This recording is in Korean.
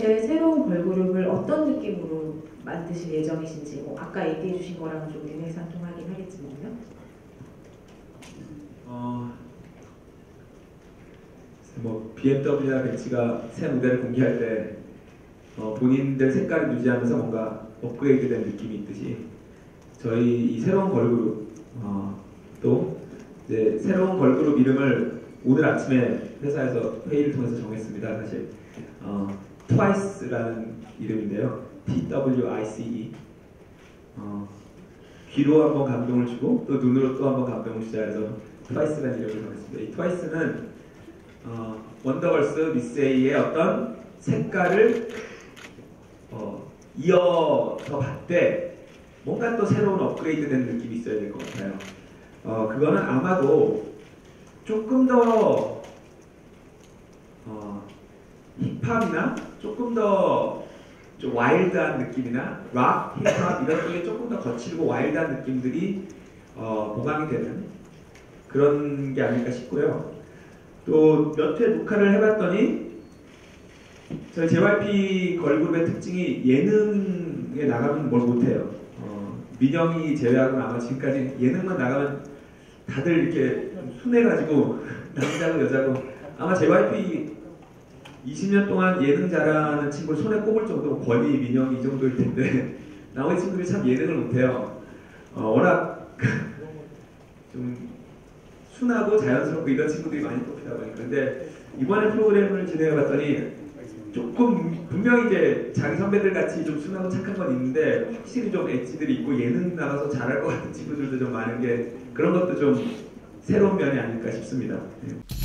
이제 새로운 걸그룹을 어떤 느낌으로 만드실 예정이신지 뭐 아까 얘기해 주신 거랑은 좀 일맥상통하긴 하겠지만요. 어, 뭐 BMW나 벤츠가 새 모델을 공개할 때 어, 본인들 색깔을 유지하면서 뭔가 업그레이드된 느낌이 있듯이 저희 이 새로운 걸그룹 어, 또 이제 새로운 걸그룹 이름을 오늘 아침에 회사에서 회의를 통해서 정했습니다. 사실 어, TWICE라는 이름인데요. T-W-I-C-E 어, 귀로 한번 감동을 주고 또 눈으로 또 한번 감동을 주자 해서 트와이스라는 이름을 정했습니다. 이 트와이스는 어, 원더걸스 미세이의 어떤 색깔을 어, 이어서 봤대 뭔가 또 새로운 업그레이드된 느낌이 있어야 될 것 같아요. 어, 그거는 아마도 조금 더 어, 힙합이나 조금 더 좀 와일드한 느낌이나 락, 힙합 이런 쪽에 조금 더 거칠고 와일드한 느낌들이 어, 보강이 되는 그런 게 아닐까 싶고요. 또 몇 회 녹화를 해봤더니 저희 JYP 걸그룹의 특징이 예능에 나가면 뭘 못해요. 어, 민영이 제외하고는 아마 지금까지 예능만 나가면 다들 이렇게 순해가지고 남자고 여자고 아마 JYP 20년 동안 예능 잘하는 친구를 손에 꼽을 정도로 권희, 민영이 이 정도일 텐데 나머지 친구들이 참 예능을 못해요. 어, 워낙 좀 순하고 자연스럽고 이런 친구들이 많이 뽑히다 보니까 근데 이번에 프로그램을 진행해봤더니 조금 분명히 이제 자기 선배들 같이 좀 순하고 착한 건 있는데 확실히 좀 엣지들이 있고 예능 나가서 잘할 것 같은 친구들도 좀 많은 게 그런 것도 좀 새로운 면이 아닐까 싶습니다. 네.